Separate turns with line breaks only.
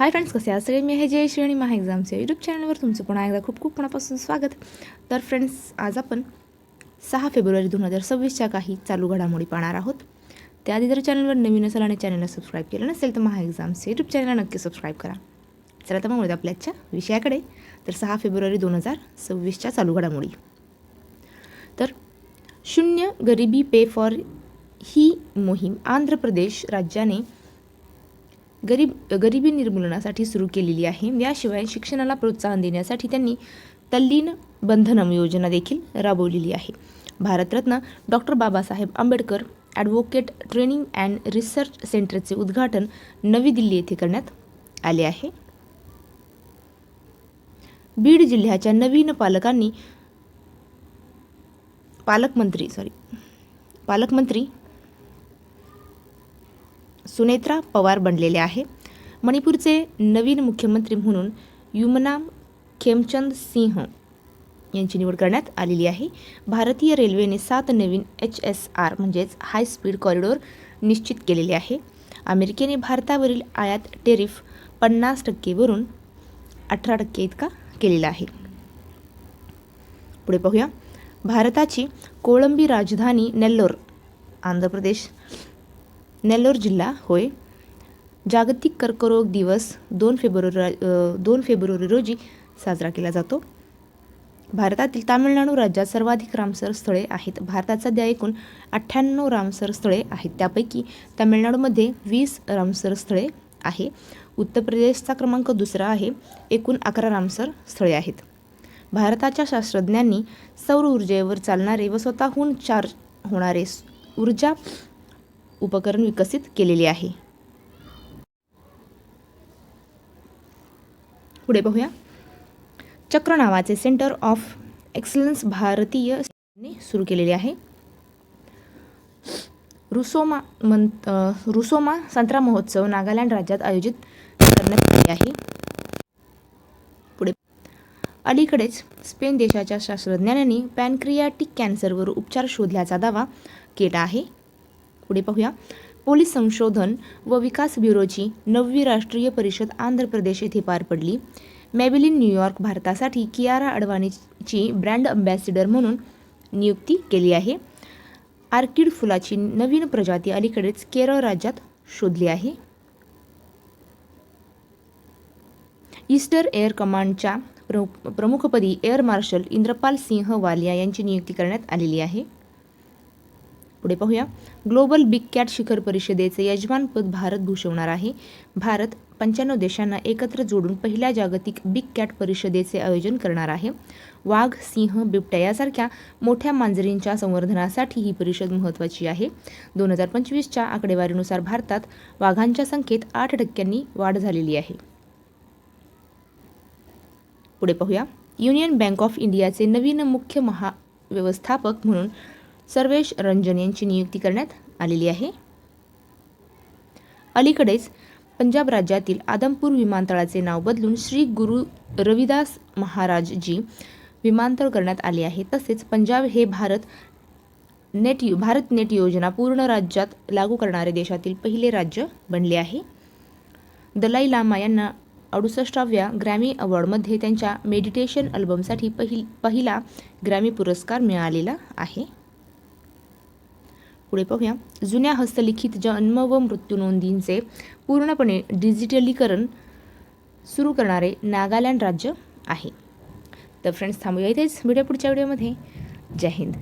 Hi friends कसे आहात? सगळे मी हे जे श्रेणी महा एक्झामच्या यूट्यूब चॅनलवर तुमचं पुन्हा एकदा खूप खूप मनापासून स्वागत. तर फ्रेंड्स आज आपण सहा फेब्रुवारी दोन हजार सव्वीसच्या काही चालू घडामोडी पाहणार आहोत. त्याआधी जर चॅनलवर नवीन असेल आणि चॅनलला सबस्क्राईब केलं नसेल तर महा एक्झामचे यूट्यूब चॅनलला नक्की सबस्क्राईब करा. चला तर मग आपल्या आजच्या विषयाकडे. तर सहा फेब्रुवारी दोन हजार सव्वीसच्या चालू घडामोडी. तर शून्य गरिबी पे फॉर ही मोहीम आंध्र प्रदेश राज्याने गरीब गरिबी निर्मूलनासाठी सुरू केलेली आहे. याशिवाय शिक्षणाला प्रोत्साहन देण्यासाठी त्यांनी तल्लीन बंधनम योजना देखील राबवलेली आहे. Bharat Ratna doctor Babasaheb Ambedkar advocate training and research सेंटरचे उद्घाटन नवी दिल्ली येथे करण्यात आले आहे. बीड जिल्ह्याच्या नवीन पालकांनी पालकमंत्री सॉरी पालकमंत्री सुनेत्रा पवार बनलेले आहे. मणिपूरचे नवीन मुख्यमंत्री म्हणून युमनाम खेमचंद सिंह यांची निवड करण्यात आलेली आहे. भारतीय रेल्वेने सात नवीन एच एस आर म्हणजेच हाय स्पीड कॉरिडॉर निश्चित केलेले आहे. अमेरिकेने भारतावरील आयात टेरिफ पन्नास टक्केवरून अठरा टक्के इतका केलेला आहे. पुढे पाहूया. भारताची कोळंबी राजधानी नेल्लोर आंध्र प्रदेश. नेल्लोर जिल्हा होय. जागतिक कर्करोग दिवस दोन फेब्रुवारी दोन फेब्रुवारी रोजी साजरा केला जातो. भारतातील तामिळनाडू राज्यात सर्वाधिक रामसर स्थळे आहेत. भारतात सध्या एकूण अठ्ठ्याण्णव रामसर स्थळे आहेत. त्यापैकी तामिळनाडूमध्ये वीस रामसर स्थळे आहे. उत्तर प्रदेशचा क्रमांक दुसरा आहे. एकूण अकरा रामसर स्थळे आहेत. भारताच्या शास्त्रज्ञांनी सौर ऊर्जेवर चालणारे व स्वतःहून चार्ज होणारे ऊर्जा उपकरण विकसित केलेले आहे. पुढे पाहूया चक्र नावाचे सेंटर ऑफ एक्सलन्स भारतीय सुरू केलेले आहे. रुसोमा मन रुसोमा संत्रा महोत्सव नागालँड राज्यात आयोजित करण्यात आले आहे. पुढे अलीकडेच स्पेन देशाच्या शास्त्रज्ञांनी पॅनक्रियाटिक कॅन्सरवर उपचार शोधल्याचा दावा केला आहे. पुढे पाहूया. पोलीस संशोधन व विकास ब्युरोची नववी राष्ट्रीय परिषद आंध्र प्रदेश येथे पार पडली. मॅबिलिन न्यूयॉर्क भारतासाठी कियारा अडवाणीची ब्रँड अँबॅसिडर म्हणून नियुक्ती केली आहे. आर्किड फुलाची नवीन प्रजाती अलीकडेच केरळ राज्यात शोधली आहे. ईस्टर एअर कमांडच्या प्रमुखपदी एअर मार्शल इंद्रपाल सिंह वालिया यांची नियुक्ती करण्यात आलेली आहे. पुढे पाहूया. ग्लोबल बिग कॅट शिखर परिषदेचे यजमानपद भारत भूषवणार आहे. भारत पंच्याण्णव देशांना एकत्र जोडून पहिल्या जागतिक बिग कॅट परिषदेचे आयोजन करणार आहे. वाघ सिंह बिबट्या यासारख्या मोठ्या मांजरींच्या संवर्धनासाठी ही परिषद महत्त्वाची आहे. दोन हजार पंचवीसच्या आकडेवारीनुसार भारतात वाघांच्या संख्येत आठ टक्क्यांनी वाढ झालेली आहे. पुढे पाहूया. युनियन बँक ऑफ इंडियाचे नवीन मुख्य महाव्यवस्थापक म्हणून सर्वेश रंजन यांची नियुक्ती करण्यात आलेली आहे. अलीकडेच पंजाब राज्यातील आदमपूर विमानतळाचे नाव बदलून श्री गुरु रविदास महाराजजी विमानतळ करण्यात आले आहे. तसेच पंजाब हे भारत नेट भारत नेट योजना पूर्ण राज्यात लागू करणारे देशातील पहिले राज्य बनले आहे. दलाई लामा यांना अडुसष्टाव्या ग्रॅमी अवॉर्डमध्ये त्यांच्या मेडिटेशन अल्बमसाठी पहिल पहिला ग्रॅमी पुरस्कार मिळालेला आहे. पुढे पाहूया. जुन्या हस्तलिखित जन्म व मृत्यू नोंदींचे पूर्णपणे डिजिटलीकरण सुरू करणारे नागालँड राज्य आहे. तर फ्रेंड्स थांबूया इथेच. व्हिडिओ पुढच्या व्हिडिओमध्ये. जय हिंद.